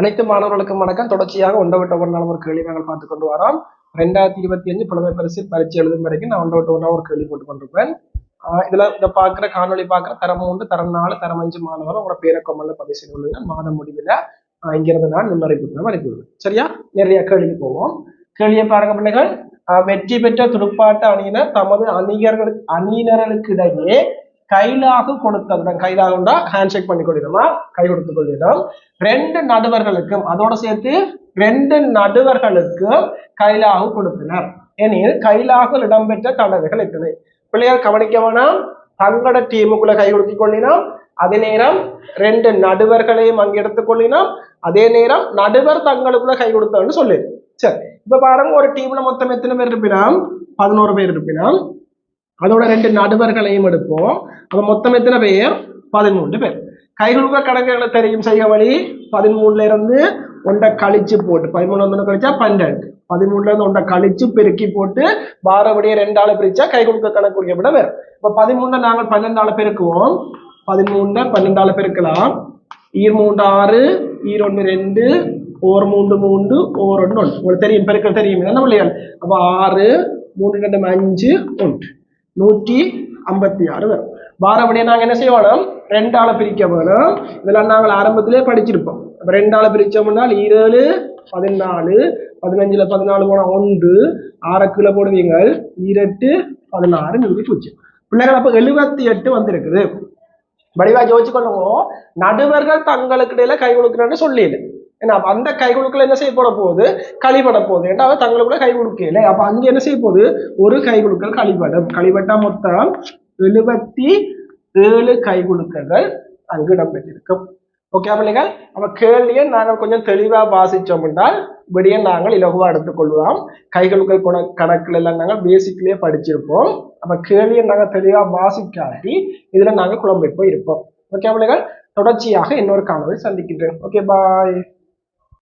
அனைத்து மாணவர்களுக்கும் வணக்கம். தொடர்ச்சியாக ஒன்றை விட்ட ஒரு நாள் ஒரு கேள்வி நாங்கள் பார்த்து கொண்டு வரோம். ரெண்டாயிரத்தி இருபத்தி அஞ்சு புலமை பரிசு பரிச்சு எழுதும் வரைக்கும் நான் ஒன்றை விட்ட ஒரு நாள் ஒரு கேள்வி போட்டு கொண்டிருப்பேன் இதுல இந்த பாக்குற காணொளி பாக்குற தரம் மூன்று தரம் நாலு தரம் அஞ்சு மாணவர் உங்களோட பேரை கொம்மல்ல பதிவு செய்து கொள்ளுங்க மாதம் முடிவில் ஆஹ் இங்கிருந்து நான் முன்னறிவிப்பு அனுப்பிவிடுவேன் சரியா? நிறைய கேள்வி போவோம். கேள்வியை பாருங்க பிள்ளைகள். ஆஹ் வெற்றி பெற்ற துடுப்பாட்ட அணியினர் தமது அணிகர்கள் அணியினர்களுக்கு இடையே கைலாக கொடுத்ததுடன் கைலாகண்டா ஹேண்ட்ஷேக் பண்ணி கொள்ளிடமா கை கொடுத்து கொள்ளிடும் ரெண்டு நடுவர்களுக்கும் அதோட சேர்த்து ரெண்டு நடுவர்களுக்கும் கைலாக கொடுத்தனர். எனில் கைலாக இடம்பெற்ற தடவைகள் எத்தனை? பிள்ளையார் கவனிக்க வேணாம். தங்களோட டீமுக்குள்ள கை கொடுத்து கொள்ளினோம் அதே நேரம் ரெண்டு நடுவர்களையும் அங்க எடுத்துக் கொள்ளினோம் அதே நேரம் நடுவர் தங்களுக்குள்ள கை கொடுத்தோம்னு சொல்லிடு சரி இப்ப பாருங்க ஒரு டீம்ல மொத்தம் எத்தனை பேர் இருப்பினோம்? பதினோரு பேர் இருப்பினோம். அதோட ரெண்டு நடுவர்களையும் எடுப்போம். அப்போ மொத்தம் எத்தனை பேர்? பதிமூன்று பேர். கைகுலுக்க கணக்குகளை தெரியும் செய்ய வழி. பதிமூணுல இருந்து ஒன்றை கழிச்சு போட்டு பதிமூணு வந்து கழிச்சா பன்னெண்டு. பதிமூணுல இருந்து ஒன்றை கழிச்சு பெருக்கி போட்டு பாரபடியை ஆளை பிரிச்சா கை கொடுக்க கணக்கு குறிக்கப்பட வேறு. இப்ப பதிமூணுல நாங்கள் பன்னெண்டு ஆள் பெருக்குவோம். பதிமூணுல பன்னெண்டாள் பெருக்கலாம். ஈர் மூன்று ஆறு ஈர் ஒன்று ரெண்டு ஓர் மூன்று மூன்று ஓர் ஒன்று ஒன்று. உங்களுக்கு தெரியும் பெருக்க தெரியும் என்ன பிள்ளைகள் அப்போ ஆறு மூணு ரெண்டு அஞ்சு ஒன்று. நூற்றி ஐம்பத்தி ஆறு வரும். பாரபடியை நாங்கள் என்ன செய்யணும்? ரெண்டால பிரிக்க வேணும். இதெல்லாம் நாங்கள் ஆரம்பத்திலே படிச்சிருப்போம். அப்ப ரெண்டால பிரிச்சோம்னால் இருபது பதினாலு பதினஞ்சுல பதினாலு போனா ஒன்று. ஆறு கிலோ போடுவீங்க இரட்டு பதினாறு நூறு பூஜ்ஜியம் பிள்ளைகள் அப்போ எழுபத்தி எட்டு வந்திருக்குது. வடிவா ஜோதிச்சு கொள்ளுவோம் நடுவர்கள் தங்களுக்கு இடையில கை கொடுக்குறேன்னு சொல்லிடு ஏன்னா அப்ப அந்த கை கொடுக்கல என்ன செய்யப்பட போகுது களிபட போகுது. ஏன்னா அவ தங்களுக்குள்ள கை கொடுக்கல அப்ப அங்க என்ன செய்ய போகுது? ஒரு கை கொடுக்கல் கழிபடும் களிபட்டா மொத்தம் எழுபத்தி ஏழு கை கொடுக்கல்கள் அங்கு இடம்பெற்றிருக்கும். ஓகே பிள்ளைகள் அப்ப கேள்வியை நாங்கள் கொஞ்சம் தெளிவா வாசிச்சோம் என்றால் இப்படியே நாங்கள் இலகுவா எடுத்துக்கொள்வோம் கைகளுக்கள் குண கணக்குல எல்லாம் நாங்கள் பேசிக்லயே படிச்சிருப்போம். அப்ப கேள்வியை நாங்கள் தெளிவா வாசிக்காட்டி இதுல நாங்கள் குழம்பு போய் இருப்போம் ஓகே பிள்ளைகள் தொடர்ச்சியாக இன்னொரு காணொலி சந்திக்கின்றேன். Okay bye